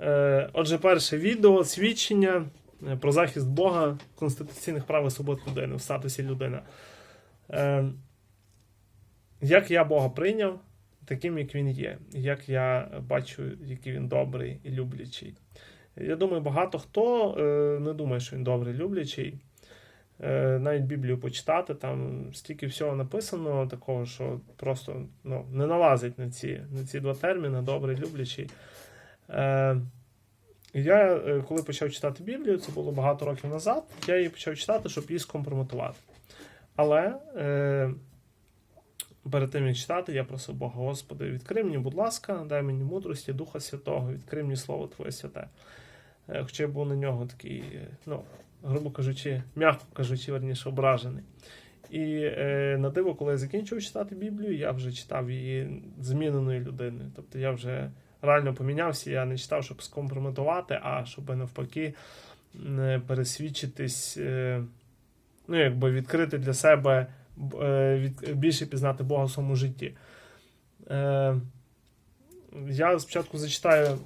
Е, Отже, перше відео свідчення е, про захист Бога конституційних прав і свобод людини в статусі людина. Е, Як я Бога прийняв, таким, як він є, як я бачу, який він добрий і люблячий. Я думаю, багато хто не думає, що він добрий, люблячий. Навіть Біблію почитати, там стільки всього написано, такого, що просто ну, не налазить на ці, на ці два терміни добрий, люблячий. Е, я, е, коли почав читати Біблію, це було багато років назад, я її почав читати, щоб її скомпрометувати. Але е, перед тим як читати, я просив Бога, Господи, відкрий мені, будь ласка, дай мені мудрості, Духа Святого, відкрий мені Слово Твоє Святе. Е, Хоча я був на нього такий, е, ну, грубо кажучи, м'яко кажучи, верніше, ображений. І е, на диво, коли я закінчив читати Біблію, я вже читав її зміненою людиною. Тобто я вже реально помінявся, я не читав, щоб скомпрометувати, а щоб навпаки е, пересвідчитись, е, ну, якби відкрити для себе е, більше пізнати Бога в своєму житті. Я спочатку зачитаю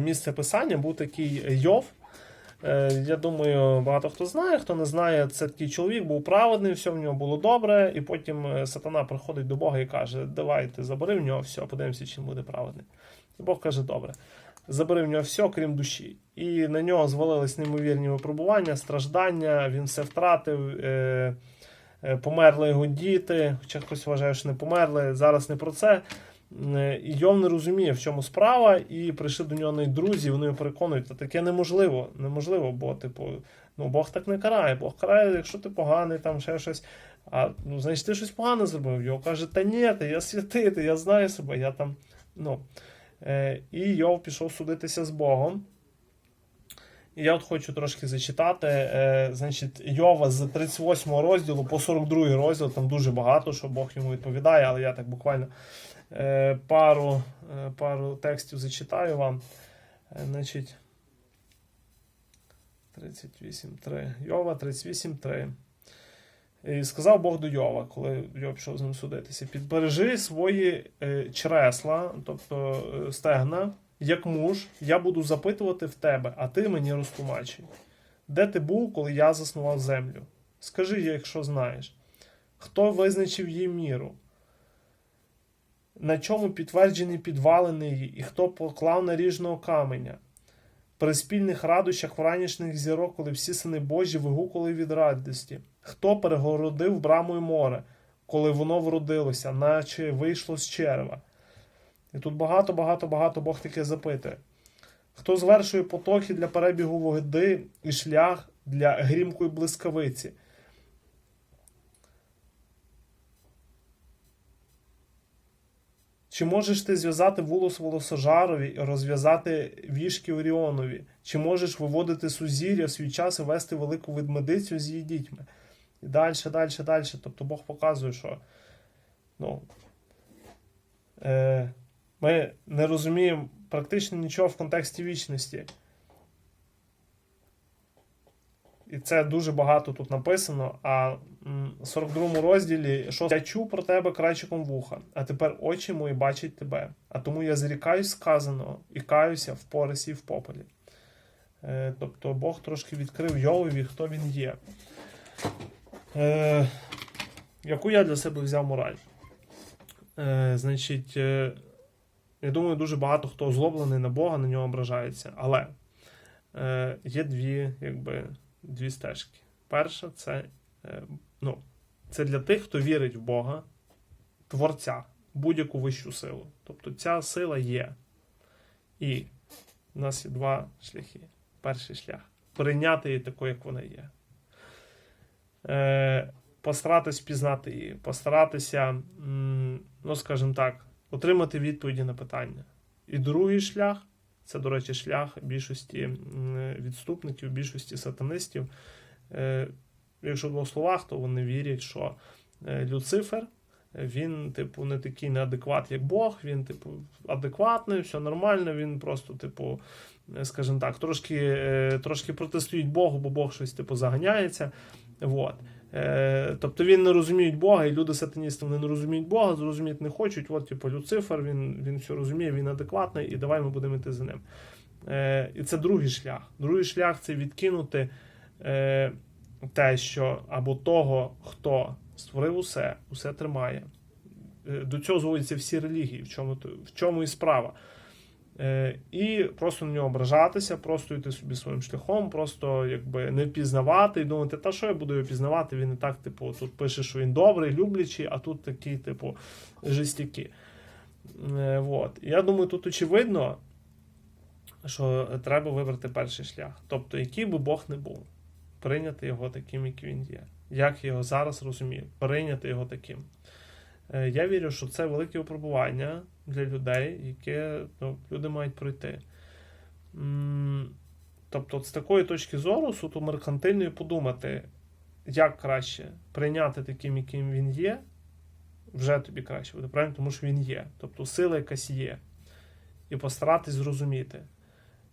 місце писання, був такий Йов. Е, Я думаю, багато хто знає, хто не знає, це такий чоловік був праведний, все в нього було добре, і потім е, сатана приходить до Бога і каже: Давай ти забери в нього все, подивимося, чим буде праведний. І Бог каже: добре, забери в нього все, крім душі. І на нього звалились неймовірні випробування, страждання, він все втратив. Е, Померли його діти, хоча хтось вважає, що не померли. Зараз не про це. Е, І Йов не розуміє, в чому справа, і прийшли до нього навіть друзі, вони його переконують, та таке неможливо. Неможливо, бо, типу, ну Бог так не карає. Бог карає, якщо ти поганий, там ще щось. А ну, значить, ти щось погане зробив. Його каже, та ні, ти, я святий, ти, я знаю себе, я там. Ну. Е, І Йов пішов судитися з Богом. І я от хочу трошки зачитати. Е, значить, Йова з 38 розділу по 42 розділ, там дуже багато, що Бог йому відповідає, але я так буквально пару, е, пару текстів зачитаю вам. Е, значить, 38.3. Йова 38.3. І сказав Бог до Йова, коли Йов пішов з ним судитися: підбережи свої е, чресла, тобто е, стегна, як муж, я буду запитувати в тебе, а ти мені розтлумачуй. Де ти був, коли я заснував землю? Скажи, якщо знаєш, хто визначив її міру? На чому підтверджені підвалини і хто поклав наріжного каменя? При спільних радощах вранішніх зірок, коли всі сини Божі вигукали від радості. Хто перегородив брамою море, коли воно вродилося, наче вийшло з черва? І тут багато, багато, багато Бог таке запитує. Хто звершує потоки для перебігу води і шлях для грімкої блискавиці? Чи можеш ти зв'язати волос волосожарові і розв'язати вішки Оріонові? Чи можеш виводити сузір'я в свій час і вести велику ведмедицю з її дітьми? І далі, далі, далі. Тобто Бог показує, що ну, е, ми не розуміємо практично нічого в контексті вічності. І це дуже багато тут написано. А в 42 розділі, що я чув про тебе крайчиком вуха, а тепер очі мої бачать тебе. А тому я зрікаюсь сказаного і каюся в порисі і в попелі. Е, тобто Бог трошки відкрив Йовові, хто він є. Е, яку я для себе взяв мораль? Е, значить, е, я думаю, дуже багато хто озлоблений на Бога, на нього ображається. Але е, є дві, якби, дві стежки. Перша це, е, ну, це для тих, хто вірить в Бога, Творця, будь-яку вищу силу. Тобто ця сила є. І в нас є два шляхи. Перший шлях прийняти її такою, як вона є. Е, постаратись пізнати її, постаратися, ну, скажімо так, отримати відповіді на питання. І другий шлях це, до речі, шлях більшості відступників, більшості сатанистів. Е, Якщо в двох словах, то вони вірять, що е, Люцифер він, типу, не такий неадекват, як Бог, він, типу, адекватний, все нормально, він просто, типу, скажімо так, трошки, е, трошки протистоїть Богу, бо Бог щось типу заганяється. Вот. Е, тобто він не розуміють Бога, і люди сатаністи вони не розуміють Бога, зрозуміти не хочуть. От, типу, Люцифер, він, він все розуміє, він адекватний, і давай ми будемо йти за ним. Е, і це другий шлях. Другий шлях це відкинути е, те, що або того, хто створив усе, усе тримає. До цього зводяться всі релігії, в чому, в чому і справа. Е, і просто на нього ображатися, просто йти собі своїм шляхом, просто якби не впізнавати і думати, та що я буду його пізнавати, він і так, типу, тут пише, що він добрий, люблячий, а тут такі, типу, жестяки. Е, вот. Я думаю, тут очевидно, що треба вибрати перший шлях. Тобто, який би Бог не був, прийняти його таким, який він є. Як я його зараз розумію, прийняти його таким. Е, Я вірю, що це велике випробування для людей, яке ну, люди мають пройти. Тобто, з такої точки зору, суто меркантильної, подумати, як краще прийняти таким, яким він є, вже тобі краще буде, правильно? Тому що він є. Тобто сила якась є. І постаратись зрозуміти.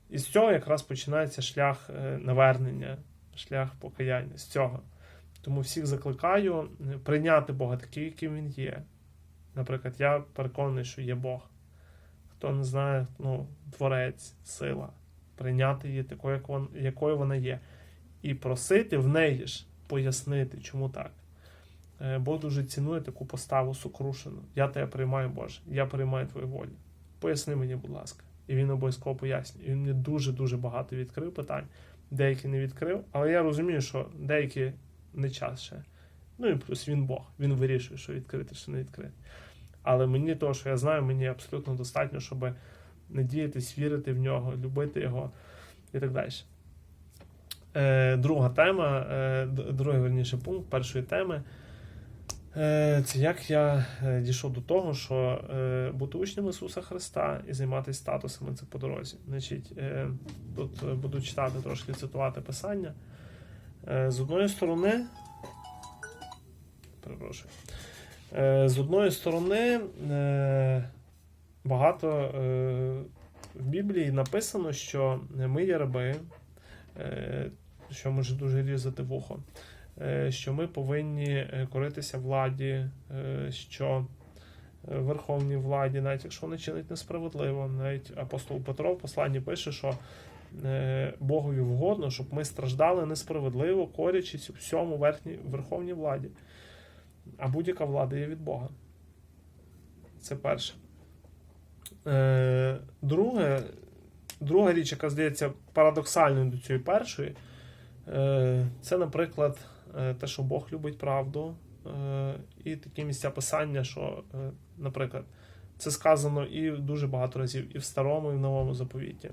І з цього якраз починається шлях е, навернення, шлях покаяння. З цього. Тому всіх закликаю е, прийняти Бога таким, яким він є. Наприклад, я переконаний, що є Бог. Хто не знає, ну, творець, сила, прийняти її такою, як вон- якою вона є. І просити в неї ж пояснити, чому так. Е, Бог дуже цінує таку поставу сукрушену. Я тебе приймаю, Боже, я приймаю твою волю. Поясни мені, будь ласка. І він обов'язково пояснює. Він мені дуже-дуже багато відкрив питань, деякі не відкрив, але я розумію, що деякі не час ще. Ну і плюс він Бог, він вирішує, що відкрити, що не відкрити. Але мені того, що я знаю, мені абсолютно достатньо, щоб надіятись, вірити в нього, любити його і так далі. Е, друга тема, е, другий верніше пункт першої теми. Е, Це як я е, дійшов до того, що е, бути учнем Ісуса Христа і займатися статусами це по дорозі. Значить, тут буду читати трошки цитувати писання. Е, З одної сторони, перепрошую. Е, З одної сторони, е, багато в Біблії написано, що ми є раби, що може дуже різати вухо, що ми повинні коритися владі, що верховній владі, навіть якщо вони чинять несправедливо, навіть апостол Петро в посланні пише, що Богові вгодно, щоб ми страждали несправедливо, корячись у всьому верхній, верховній владі. А будь-яка влада є від Бога. Це перше. Е, друге, друга річ, яка здається парадоксальною до цієї першої, е, це, наприклад, е, те, що Бог любить правду, е, і такі місця писання, що, е, наприклад, це сказано і дуже багато разів і в старому, і в новому заповіті.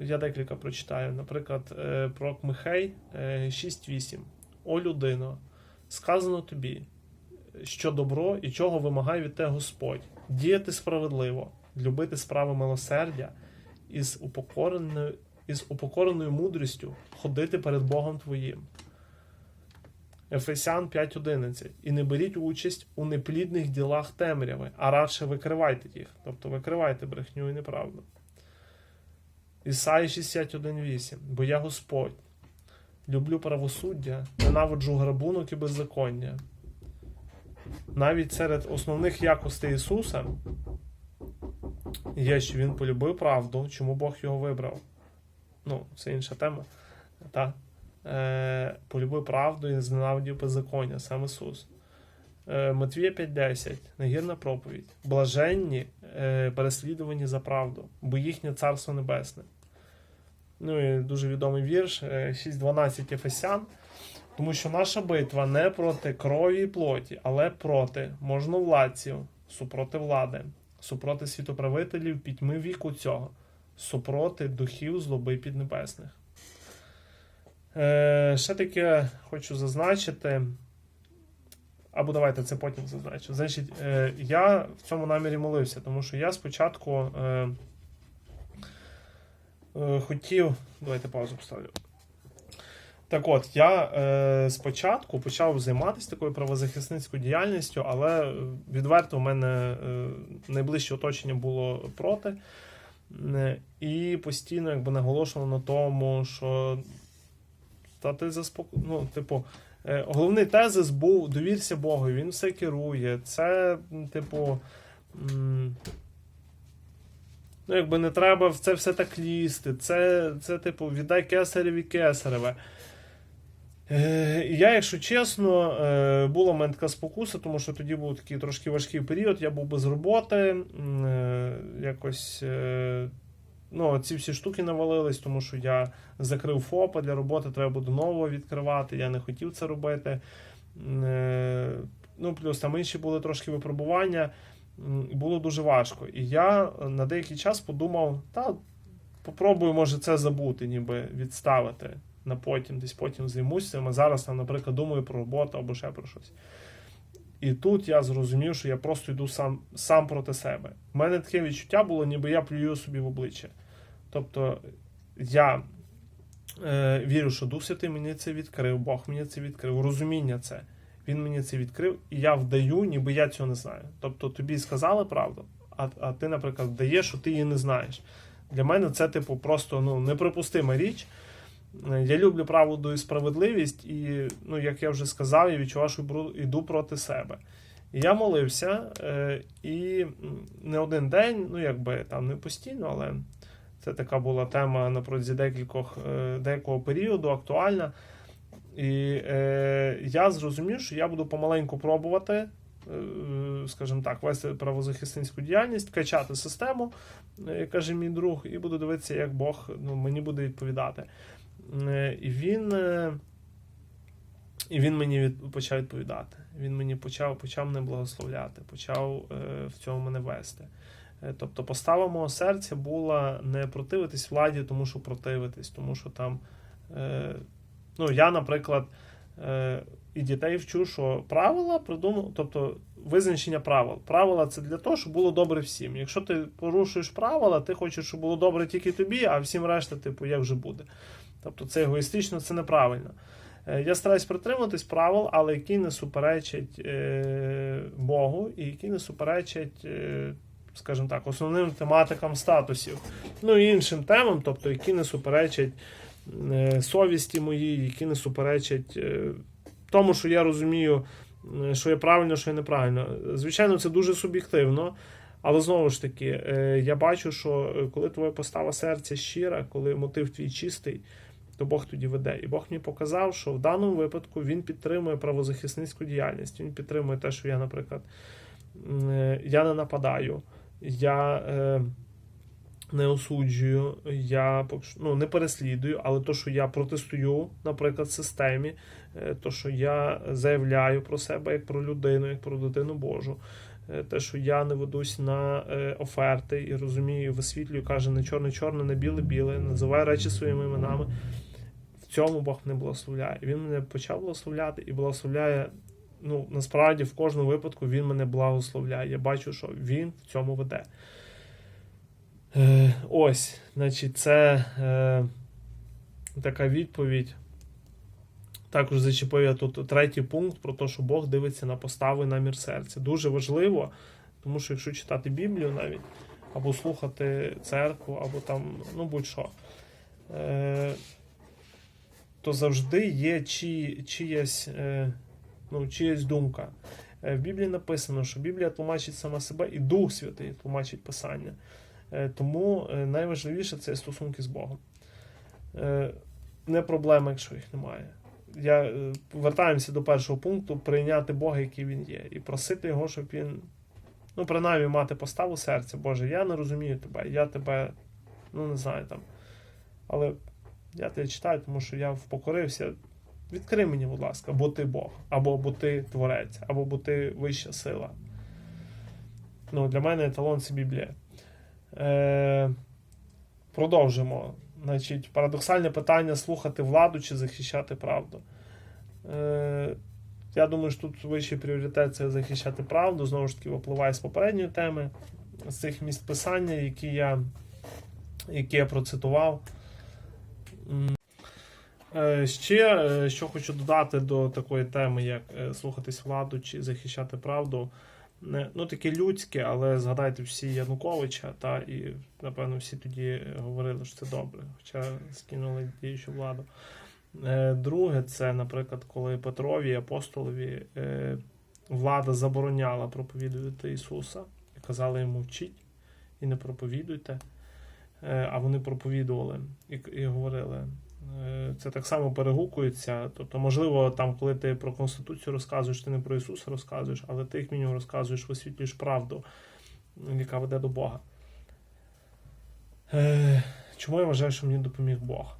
Я декілька прочитаю. Наприклад, е, про Михей е, 6.8. О людино, сказано тобі, що добро і чого вимагає від тебе Господь, діяти справедливо, любити справи милосердя із упокореною, із упокореною мудрістю ходити перед Богом твоїм. Ефесян 5.11. І не беріть участь у неплідних ділах темряви, а радше викривайте їх. Тобто викривайте брехню і неправду. Ісаї 61.8. Бо я Господь. Люблю правосуддя, ненавиджу грабунок і беззаконня. Навіть серед основних якостей Ісуса є, що Він полюбив правду, чому Бог його вибрав. Ну, це інша тема. Та? Е, полюбив правду і зненавидів беззаконня, сам Ісус. Е, Матвія 5.10. Нагірна проповідь. Блаженні, е, переслідувані за правду, бо їхнє царство небесне. Ну і дуже відомий вірш е, 6.12 Ефесян. Тому що наша битва не проти крові і плоті, але проти можновладців, супроти влади, супроти світоправителів пітьми віку цього, супроти духів злоби піднебесних. Е, ще таке хочу зазначити. Або давайте це потім зазначу. Значить, е, я в цьому намірі молився, тому що я спочатку е, е, хотів. Давайте паузу поставлю. Так от, я е, спочатку почав займатися такою правозахисницькою діяльністю, але е, відверто в мене е, найближче оточення було проти. Е, І постійно якби наголошував на тому, що та ти заспоко... ну, типу, Е, Головний тезис був довірся Богу, він все керує. Це, типу. м, Ну, якби не треба в це все так лізти. Це, це типу, віддай кесареві кесареве. Е, я, якщо чесно, е, була в така спокуса, тому що тоді був такий трошки важкий період, я був без роботи, е, якось. Е, Ну, ці всі штуки навалились, тому що я закрив ФОПа для роботи, треба буде нового відкривати. Я не хотів це робити. Е, Ну, плюс там інші були трошки випробування. Було дуже важко. І я на деякий час подумав: та попробую, може, це забути, ніби відставити на потім, десь потім займусь цим. А зараз там, наприклад, думаю про роботу або ще про щось. І тут я зрозумів, що я просто йду сам, сам проти себе. У мене таке відчуття було, ніби я плюю собі в обличчя. Тобто я е, вірю, що Дух Святий мені це відкрив, Бог мені це відкрив, розуміння це. Він мені це відкрив, і я вдаю, ніби я цього не знаю. Тобто тобі сказали правду, а, а ти, наприклад, вдаєш, що ти її не знаєш. Для мене це, типу, просто ну, неприпустима річ. Е, Я люблю правду і справедливість, і, ну, як я вже сказав, я відчував, що йду проти себе. Я молився, е, і не один день, ну якби там не постійно, але це така була тема на протязі декількох, е, деякого періоду, актуальна. І е, я зрозумів, що я буду помаленьку пробувати, е, скажімо так, вести правозахисницьку діяльність, качати систему, е, каже мій друг, і буду дивитися, як Бог ну, мені буде відповідати. Е, І він, е, і він мені від, почав відповідати. Він мені почав, почав мене благословляти, почав е, в цьому мене вести. Е, Тобто постава мого серця була не противитись владі, тому що противитись, тому що там. Е, ну, я, наприклад, е, і дітей вчу, що правила придумав, тобто визначення правил. Правила це для того, щоб було добре всім. Якщо ти порушуєш правила, ти хочеш, щоб було добре тільки тобі, а всім решта, типу, як вже буде. Тобто це егоїстично, це неправильно. Е, Я стараюсь притримуватись правил, але які не суперечать е, Богу і які не суперечать, е, скажімо так, основним тематикам статусів. Ну і іншим темам, тобто які не суперечать совісті моїй, які не суперечать е, тому, що я розумію, е, що є правильно, що є неправильно. Звичайно, це дуже суб'єктивно. Але знову ж таки, е, я бачу, що е, коли твоя постава серця щира, коли мотив твій чистий, то Бог тоді веде. І Бог мені показав, що в даному випадку він підтримує правозахисницьку діяльність. Він підтримує те, що я, наприклад, е, я не нападаю, я е, не осуджую, я ну, не переслідую, але то, що я протестую, наприклад, системі, е, то, що я заявляю про себе як про людину, як про дитину Божу. е, Те, що я не ведусь на е, оферти і розумію, висвітлюю, каже, не чорне-чорне, не біле-біле, називаю речі своїми іменами. В цьому Бог мене благословляє. Він мене почав благословляти і благословляє. Ну, насправді, в кожному випадку він мене благословляє. Я бачу, що він в цьому веде. Ось, значить, це е, така відповідь. Також зачепив я тут третій пункт про те, що Бог дивиться на постави намір серця. Дуже важливо, тому що якщо читати Біблію навіть, або слухати церкву, або там, ну будь-що, е, то завжди є чи, чиясь, е, ну, чиясь думка. Е, в Біблії написано, що Біблія тлумачить сама себе і Дух Святий тлумачить Писання. Е, Тому е, найважливіше це стосунки з Богом. Е, Не проблема, якщо їх немає. Я повертаємося до першого пункту: прийняти Бога, який він є, і просити його, щоб він, ну, принаймні, мати поставу серця. Боже, я не розумію тебе, я тебе, ну не знаю там. Але я тебе читаю, тому що я впокорився. Відкрий мені, будь ласка, бо ти Бог, або бо ти творець, або бо ти вища сила. Ну, для мене еталон це Біблія. Е, продовжимо. Значить, парадоксальне питання слухати владу чи захищати правду. Е, я думаю, що тут вищий пріоритет це захищати правду. Знову ж таки, випливає з попередньої теми, з цих місць писання, які я, які я процитував. Е, Ще е, що хочу додати до такої теми, як е, слухатись владу чи захищати правду. Не, ну, таке людське, але згадайте всі Януковича, та і напевно всі тоді говорили, що це добре, хоча скинули діючу владу. Е, Друге, це, наприклад, коли Петрові апостолові е, влада забороняла проповідувати Ісуса і казали йому вчіть і не проповідуйте. Е, А вони проповідували і, і говорили. Е, Це так само перегукується. Тобто, можливо, там, коли ти про Конституцію розказуєш, ти не про Ісуса розказуєш, але ти як мінімум розказуєш, висвітлюєш правду, яка веде до Бога. Е, Чому я вважаю, що мені допоміг Бог?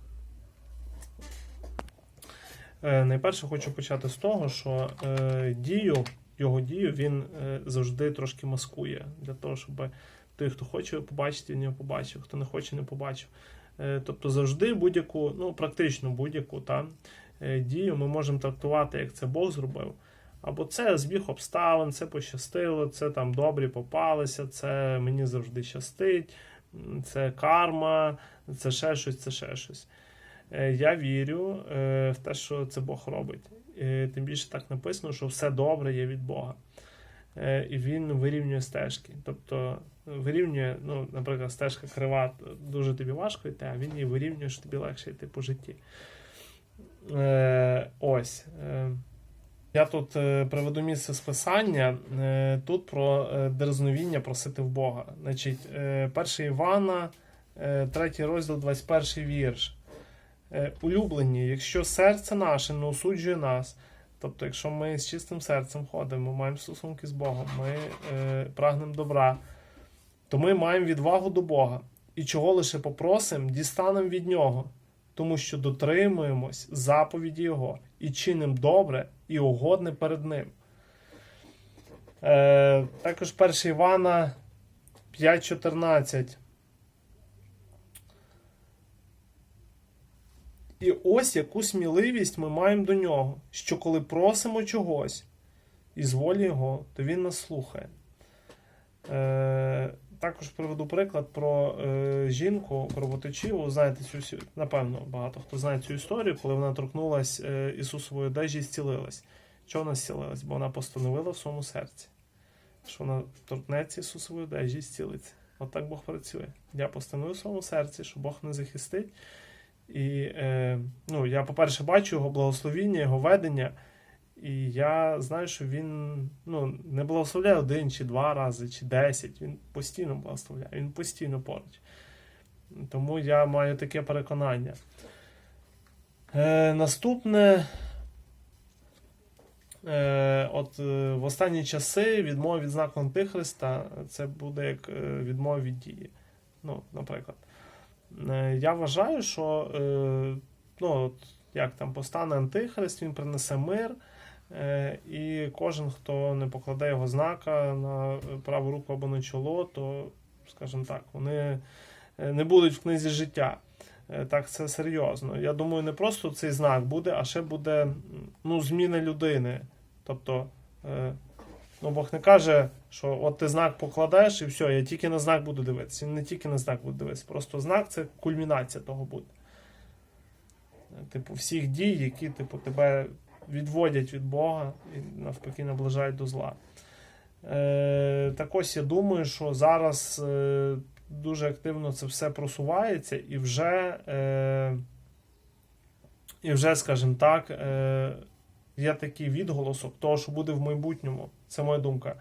Е, Найперше хочу почати з того, що дію, його дію він завжди трошки маскує для того, щоб той, хто хоче побачити, він його побачив, хто не хоче, не побачив. Е, Тобто завжди будь-яку, ну практично будь-яку та, е, дію ми можемо трактувати, як це Бог зробив. Або це збіг обставин, це пощастило, це там добрі попалися, це мені завжди щастить, це карма, це ще щось, це ще щось. Е, Я вірю в те, що це Бог робить. Тим більше так написано, що все добре є від Бога. І він вирівнює стежки. Тобто вирівнює, ну, наприклад, стежка крива, дуже тобі важко йти, а він її вирівнює, що тобі легше йти по житті. Е, Ось. Е, Я тут е, приведу місце списання. Е, Тут про е, дерзновіння просити в Бога. Значить, е, 1 Івана, е, 3 розділ, 21 вірш. Е, Улюблені, якщо серце наше не осуджує нас, тобто, якщо ми з чистим серцем ходимо, маємо стосунки з Богом, ми е, прагнемо добра, то ми маємо відвагу до Бога. І чого лише попросимо, дістанемо від Нього, тому що дотримуємось заповіді Його і чинимо добре і угодне перед Ним. Е, також 1 Івана 5.14. І ось яку сміливість ми маємо до нього, що коли просимо чогось із волі Його, то Він нас слухає. Е, також приведу приклад про е, жінку кровоточиву. Знаєте цю напевно, багато хто знає цю історію, коли вона торкнулась е, Ісусової одежі і зцілилась. Чого вона зцілилась? Бо вона постановила в своєму серці, що вона торкнеться Ісусової одежі і зцілиться. От так Бог працює. Я постановив в своєму серці, що Бог не захистить. І е, ну, я, по-перше, бачу його благословіння, його ведення. І я знаю, що він ну, не благословляє один чи два рази, чи десять. Він постійно благословляє, він постійно поруч. Тому я маю таке переконання. Е, наступне. Е, от е, в останні часи відмова від знаку Антихриста це буде як е, відмова від дії. Ну, наприклад. Е, я вважаю, що е, ну, от, як там постане Антихрист, він принесе мир. Е, І кожен, хто не покладе його знака на праву руку або на чоло, то, скажімо так, вони е, не будуть в книзі життя. Е, Так, це серйозно. Я думаю, не просто цей знак буде, а ще буде ну, зміна людини. Тобто, ну, Бог не каже, що от ти знак покладеш і все, я тільки на знак буду дивитися. Він не тільки на знак буде дивитися, просто знак це кульмінація того буде. Типу, всіх дій, які типу, тебе відводять від Бога і навпаки наближають до зла. Е, так ось я думаю, що зараз е, дуже активно це все просувається і вже, е, і вже скажімо так, є такий відголосок того, що буде в майбутньому. Це моя думка.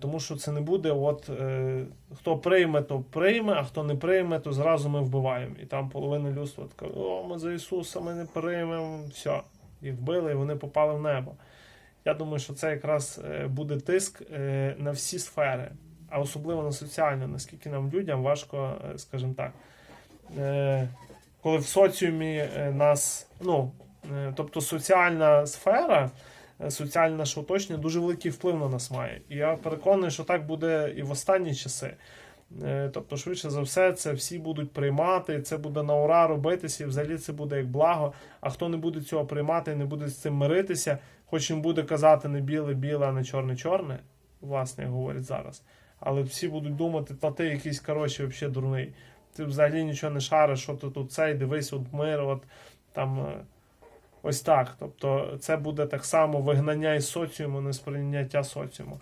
Тому що це не буде, от е, хто прийме, то прийме, а хто не прийме, то зразу ми вбиваємо. І там половина людства така, о, ми за Ісуса ми не приймемо. Все, їх вбили, і вони попали в небо. Я думаю, що це якраз е, буде тиск е, на всі сфери, а особливо на соціальну, наскільки нам людям важко, е, скажімо так, коли в соціумі нас, ну, тобто соціальна сфера, соціальне наше оточення дуже великий вплив на нас має. І я переконаний, що так буде і в останні часи. Е, Тобто, швидше за все, це всі будуть приймати, це буде на ура робитися, і взагалі це буде як благо. А хто не буде цього приймати, не буде з цим миритися, хоч їм буде казати не біле-біле, а не чорне-чорне, власне, говорять зараз. Але всі будуть думати, та ти якийсь коротше, взагалі дурний. Ти взагалі нічого не шариш, що ти тут цей, дивись, от мир, от там. е, Ось так. Тобто, це буде так само вигнання із соціуму, не сприйняття соціуму.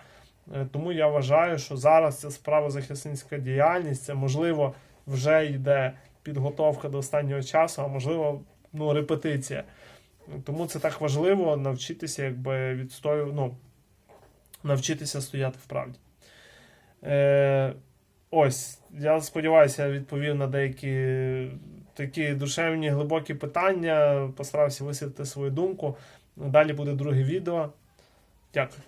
Е, Тому я вважаю, що зараз ця правозахисницька діяльність, це можливо вже йде підготовка до останнього часу, а можливо, ну, репетиція. Тому це так важливо навчитися, якби відстою, ну, навчитися стояти в правді. Е, ось, я сподіваюся, я відповів на деякі такі душевні, глибокі питання. Постарався висвітлити свою думку. Далі буде друге відео. Дякую.